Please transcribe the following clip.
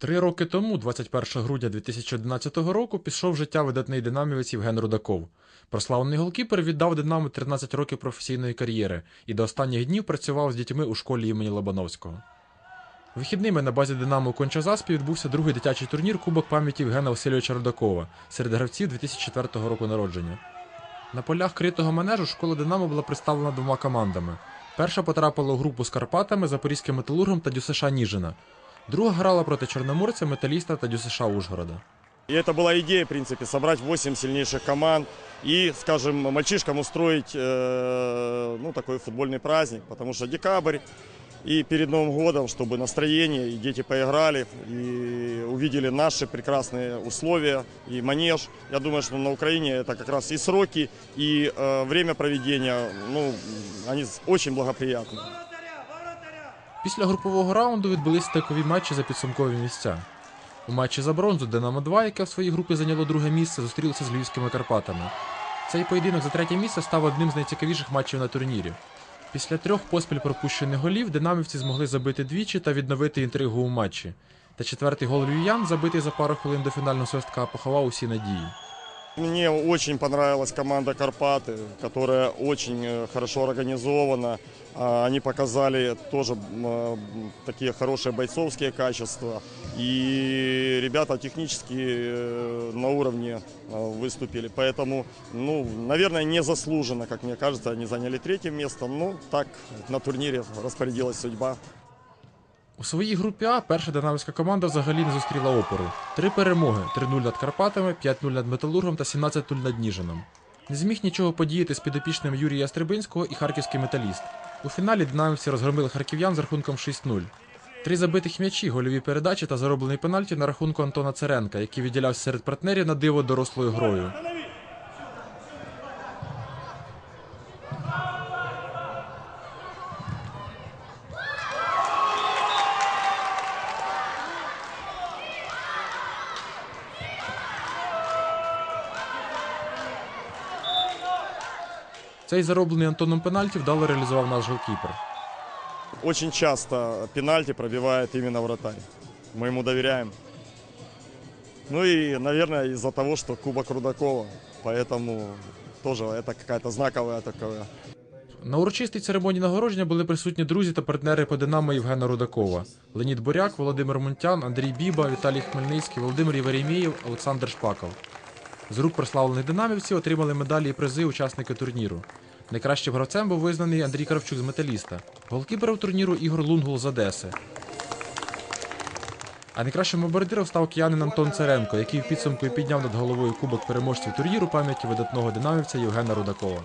Три роки тому, 21 грудня 2011 року, пішов життя видатний динамівець Євген Рудаков. Прославлений голкіпер віддав Динамо 13 років професійної кар'єри і до останніх днів працював з дітьми у школі імені Лобановського. Вихідними на базі Динамо Конча-Заспі відбувся другий дитячий турнір Кубок пам'яті Євгена Васильовича Рудакова серед гравців 2004 року народження. На полях критого манежу школа Динамо була представлена двома командами. Перша потрапила у групу з Карпатами, Запорізьким металургом та ДЮСШ Ніжина. Друга грала проти Чорноморця, Металіста та ДЮСШ Ужгорода. И это была идея, в принципе, собрать 8 сильнейших команд и, скажем, мальчишкам устроить э, ну, такой футбольный праздник, потому что декабрь и перед Новым годом, чтобы настроение, и дети поиграли, и увидели наши прекрасные условия и манеж. Я думаю, что на Украине это как раз и сроки, и э, время проведения, ну, они очень благоприятны. Після групового раунду відбулись стикові матчі за підсумкові місця. У матчі за бронзу Динамо 2, яке в своїй групі зайняло друге місце, зустрілося з львівськими Карпатами. Цей поєдинок за третє місце став одним з найцікавіших матчів на турнірі. Після трьох поспіль пропущених голів динамівці змогли забити двічі та відновити інтригу у матчі. Та четвертий гол львів'ян, забитий за пару хвилин до фінального свистка, поховав усі надії. Мне очень понравилась команда Карпаты, которая очень э, хорошо организована. А, Они показали тоже э, такие хорошие бойцовские качества. И ребята технически э, на уровне выступили. Поэтому, ну, наверное, незаслуженно, как мне кажется, они заняли третье место. Ну, так на турнире распорядилась судьба. У своїй групі А перша динамівська команда взагалі не зустріла опору. Три перемоги: 3-0 над Карпатами, 5-0 над Металургом та 17-0 над Ніжином. Не зміг нічого подіяти з підопічним Юрія Стрибинського і харківський металіст. У фіналі динамівці розгромили харків'ян з рахунком 6-0. Три забитих м'ячі, гольові передачі та зароблений пенальті на рахунку Антона Церенка, який відділявся серед партнерів на диво дорослою грою. Цей зароблений Антоном пенальті вдало реалізував наш голкіпер. Очень часто пенальти пробивает именно вратарь. Мы ему доверяем. Ну и, наверное, из-за того, что Кубок Рудакова. Поэтому тоже это какая-то знаковая такая На урочистій церемонії нагородження були присутні друзі та партнери по Динамо Євгена Рудакова: Леонід Боряк, Володимир Мунтян, Андрій Біба, Віталій Хмельницький, Володимир Євремєєв, Олександр Шпаков. З рук прославлених динамівців отримали медалі і призи учасники турніру. Найкращим гравцем був визнаний Андрій Кравчук з металіста, голкіпером турніру Ігор Лунгул з Одеси. А найкращим бомбардиром став киянин Антон Царенко, який в підсумку і підняв над головою кубок переможців турніру пам'яті видатного динамівця Євгена Рудакова.